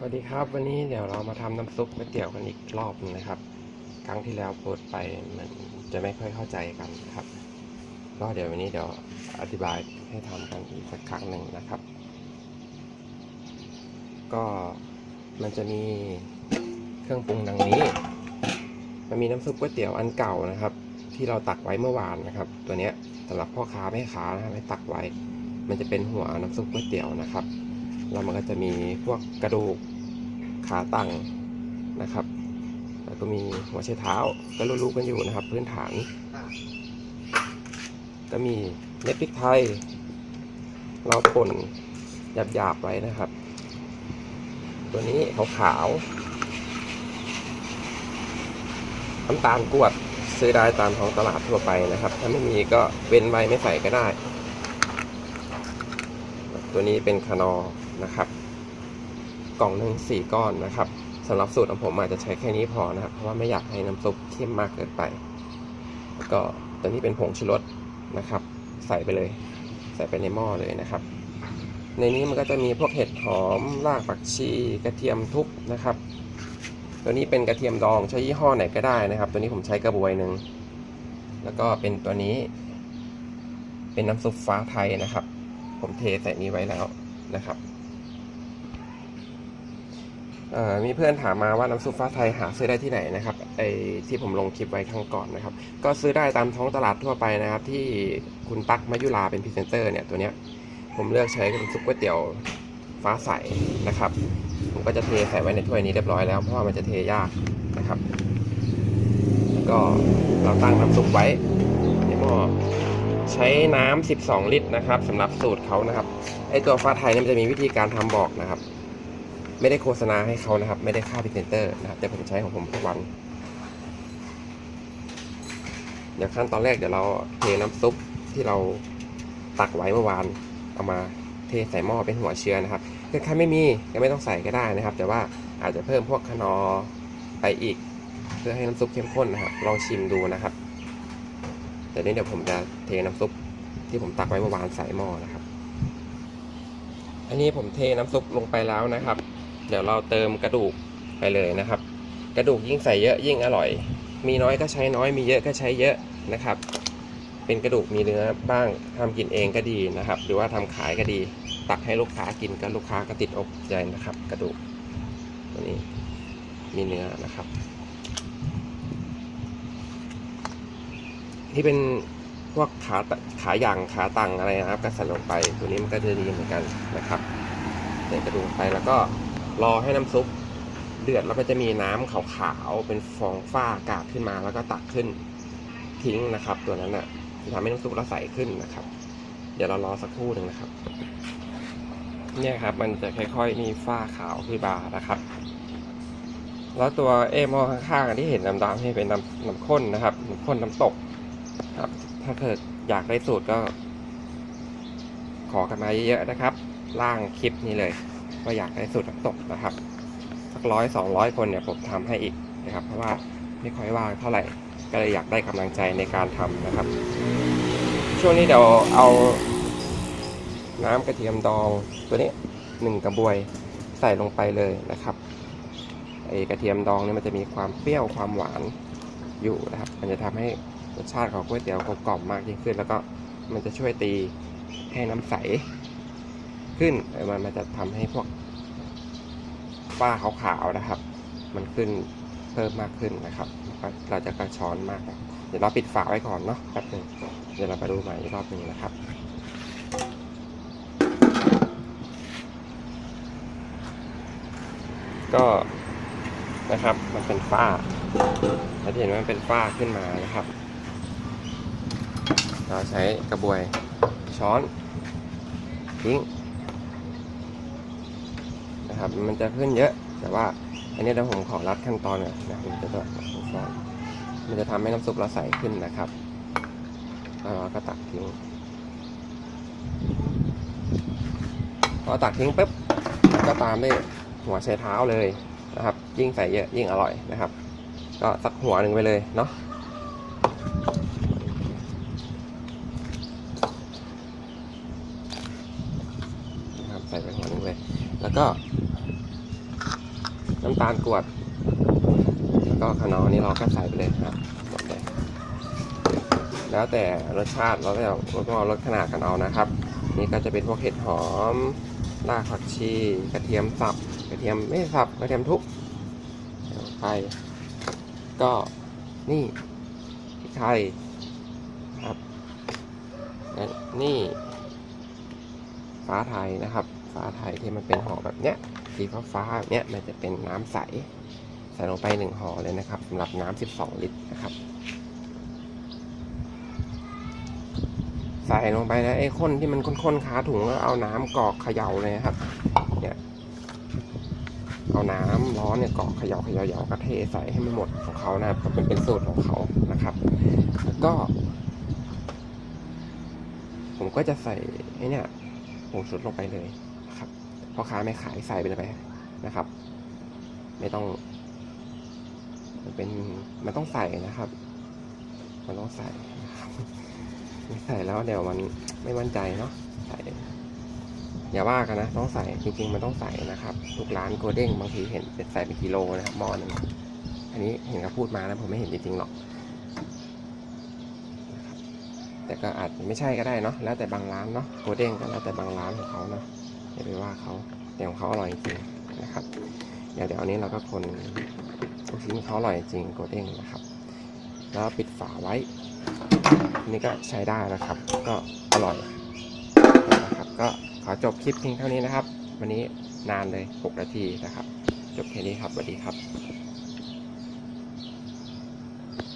สวัสดีครับวันนี้เดี๋ยวเรามาทำน้ำซุปก๋วยเตี๋ยวกันอีกรอบหนึงนะครับ ครั้งที่แล้วโพสต์ไปมันจะไม่ค่อยเข้าใจกันครับ ก็เดี๋ยววันนี้เดี๋ยวอธิบายให้ทำกันอีกสักครั้งหนึ่งนะครับ ก็มันจะมีเครื่องปรุงดังนี้ มันมีน้ำซุปก๋วยเตี๋ยวอันเก่านะครับ ที่เราตักไว้เมื่อวานนะครับ ตัวเนี้ยสำหรับพ่อค้าแม่ค้านะครับให้ตักไว้ มันจะเป็นหัวน้ำซุปก๋วยเตี๋ยวนะครับ แล้วมันก็จะมีพวกกระดูกขาตั้งนะครับ แล้วก็มีหัวไชเท้าก็รู้ๆกันอยู่นะครับ พื้นฐาน ก็มีเม็ดพริกไทย เราป่นหยาบๆไว้นะครับ ตัวนี้ขาวๆน้ำตาลกวดซื้อได้ตามท้องตลาดทั่วไปนะครับ ถ้าไม่มีก็เว้นไว้ไม่ใส่ก็ได้ ตัวนี้เป็นคานอร์ นะครับ กล่องหนึ่งสี่ก้อนนะครับสำหรับสูตรของผมอาจจะใช้แค่นี้พอนะครับ เพราะว่าไม่อยากให้น้ำซุปเข้มมากเกินไป ก็ตัวนี้เป็นผงชูรสนะครับ ใส่ไปเลย ใส่ไปในหม้อเลยนะครับ ในนี้มันก็จะมีพวกเห็ดหอมรากผักชีกระเทียมทุบนะครับ ตัวนี้เป็นกระเทียมดองใช้ยี่ห้อไหนก็ได้นะครับ ตัวนี้ผมใช้กระบวยหนึ่งแล้วก็เป็นตัวนี้ เป็นน้ำซุปฟ้าไทยนะครับ ผมเทใส่นี้ไว้แล้วนะครับ มีเพื่อนถามมาว่าน้ำซุปฟ้าไทยหาซื้อได้ที่ไหนนะครับไอที่ผมลงคลิปไว้ข้งก่อนนะครับ ก็ซื้อได้ตามท้องตลาดทั่วไปนะครับ ที่คุณตั๊กมายุราเป็นพรีเซนเตอร์เนี่ยตัวเนี้ยผมเลือกใช้เป็นซุปก๋วยเตี๋ยวฟ้าใสนะครับ ผมก็จะเทใส่ไว้ในถ้วยนี้เรียบร้อยแล้วเพราะว่ามันจะเทยากนะครับ ก็เราตั้งน้ำซุปไว้ในหม้อใช้น้ำ12 ลิตรนะครับสำหรับสูตรเขานะครับไอตัวฟ้าไทยเนี่ยมันจะมีวิธีการทำบอกนะครับ ไม่ได้โฆษณาให้เขานะครับ ไม่ได้ค่าพรีเซนเตอร์นะครับแต่ผมใช้ของผมทุกวัน เดี๋ยวขั้นตอนแรกเดี๋ยวเราเทน้ำซุปที่เราตักไว้เมื่อวานเอามาเทใส่หม้อเป็นหัวเชื้อนะครับคือใครไม่มีก็ไม่ต้องใส่ก็ได้นะครับ แต่ว่าอาจจะเพิ่มพวกคนอไปอีก เพื่อให้น้ำซุปเข้มข้นนะครับ ลองชิมดูนะครับเดี๋ยวนี้เดี๋ยวผมจะเทน้ำซุปที่ผมตักไว้เมื่อวานใส่หม้อนะครับ อันนี้ผมเทน้ำซุปลงไปแล้วนะครับ เดี๋ยวเราเติมกระดูกไปเลยนะครับ กระดูกยิ่งใส่เยอะยิ่งอร่อย มีน้อยก็ใช้น้อย มีเยอะก็ใช้เยอะนะครับ เป็นกระดูกมีเนื้อบ้างทำกินเองก็ดีนะครับ หรือว่าทำขายก็ดี ตักให้ลูกค้ากินก็ลูกค้าก็ติดอกใจนะครับ กระดูกตัวนี้มีเนื้อนะครับ ที่เป็นพวกขาตขาย่างขาตังอะไรนะครับก็ใส่ลงไปตัวนี้มันก็จะดีเหมือนกันนะครับใส่กระดูกไปแล้วก็ รอให้น้ำซุปเดือดแล้วก็จะมีน้ำขาวๆเป็นฟองฝ้าอากาศขึ้นมาแล้วก็ตักขึ้นทิ้งนะครับ ตัวนั้นอะจะทำให้น้ำซุปเราใสขึ้นนะครับ เดี๋ยวเรารอสักครู่หนึ่งนะครับ เนี่ยครับ มันจะค่อยๆมีฝ้าขาวขึ้นมานะครับ แล้วตัวเอมอข้างๆที่เห็นดำๆนี่เป็นน้ำน้ำข้นนะครับน้ำข้นน้ำตกครับ ถ้าเกิดอยากได้สูตรก็ ขอกันมาเยอะๆนะครับ ล่างคลิปนี้เลย ว่าอยากได้สูตรน้ำตกนะครับ สักร้อยสองร้อยคนเนี่ยผมทำให้อีกนะครับ เพราะว่าไม่ค่อยว่างเท่าไหร่ก็เลยอยากได้กำลังใจในการทำนะครับ ช่วงนี้เดี๋ยวเอาน้ำกระเทียมดองตัวนี้หนึ่งกระบวยใส่ลงไปเลยนะครับไอกระเทียมดองเนี่ยมันจะมีความเปรี้ยวความหวานอยู่นะครับ มันจะทำให้รสชาติของก๋วยเตี๋ยวกลมกล่อมมากยิ่งขึ้น แล้วก็มันจะช่วยตีให้น้ำใส ขึ้นมันมันจะทำให้พวกฝ้าขาวๆนะครับ มันขึ้นเพิ่มมากขึ้นนะครับเราจะกระชอนมาก เดี๋ยวเราปิดฝาไว้ก่อนเนาะแป๊บหนึงเดี๋ยวเราไปดูใหม่อีกรอบหนึ่งนะครับก็นะครับมันเป็นฝ้าเราจะเห็นว่ามันเป็นฝ้าขึ้นมานะครับ เราใช้กระบวยช้อนทิ้ง นะครับ มันจะขึ้นเยอะ แต่ว่าอันนี้เดี๋ยวผมขอรัดขั้นตอนก่อนนะผมจะต้องช้อนมันจะทำให้น้ำซุปเราใสขึ้นนะครับแล้วเราก็ตักทิ้งพอตักทิ้งปุ๊บก็ตามด้วยหัวไชเท้าเลยนะครับ ยิ่งใส่เยอะยิ่งอร่อยนะครับ ก็สักหัวหนึ่งไปเลยเนาะใส่ไปหัวหนึงเลย แล้วก็ น้ำตาลกรวด แล้วก็ขนอนี่เราก็ใส่ไปเลยครับหมดเลยแล้วแต่รสชาติเราก็เราก็ลดขนาดกันเอานะครับ นี่ก็จะเป็นพวกเห็ดหอมรากผักชีกระเทียมสับกระเทียมไม่สับกระเทียมทุบไป ก็นี่พริกไทยครับ นี่ฟ้าไทยนะครับ ฟ้าไทยที่มันเป็นห่อแบบเนี้ยสีฟ้าฟ้าแบบเนี้ยมันจะเป็นน้ำใสใส่ลงไปหนึ่งห่อเลยนะครับสำหรับน้ำ12 ลิตรนะครับ ใส่ลงไปแล้วไอ้ข้นที่มันข้นๆคาถุงแล้วเอาน้ำกรอกเขย่าเลยนะครับเนี่ยเอาน้ำร้อนเนี่ยกรอกเขย่าเขย่าเขย่ากระเทใส่ให้มันหมดของเขานะครับก็เป็นเป็นสูตรของเขานะครับแล้วก็ผมก็จะใส่ไอ้เนี่ยผงชูรสลงไปเลย พ่อค้าไม่ขายใส่ไปเลยไปนะครับ ไม่ต้อง มันเป็นมันต้องใส่นะครับ มันต้องใส่นะครับไม่ใส่แล้วเดี๋ยวมันไม่มั่นใจเนาะใส่อย่าว่ากันนะต้องใส่จริง ๆ มันต้องใส่นะครับ ทุกร้านโกเด้งบางทีเห็นเป็นใส่เป็นกิโลนะครับมอหนึงอันนี้เห็นเขาพูดมานะผมไม่เห็นจริงๆหรอกนะครับแต่ก็อาจไม่ใช่ก็ได้เนาะแล้วแต่บางร้านเนาะโกเด้งก็แล้วแต่บางร้านของเขาเนาะ อย่าไปว่าเขาแต่ของเขาอร่อยจริงนะครับ เดี๋ยวเดี๋ยวอันนี้เราก็คนลูกชิ้นเขาอร่อยจริงโกเด้งนะครับ แล้วปิดฝาไว้ นี่ก็ใช้ได้นะครับ ก็อร่อยนะครับ ก็ขอจบคลิปเพียงเท่านี้นะครับ วันนี้นานเลย 6 นาทีนะครับ จบแค่นี้ครับสวัสดีครับ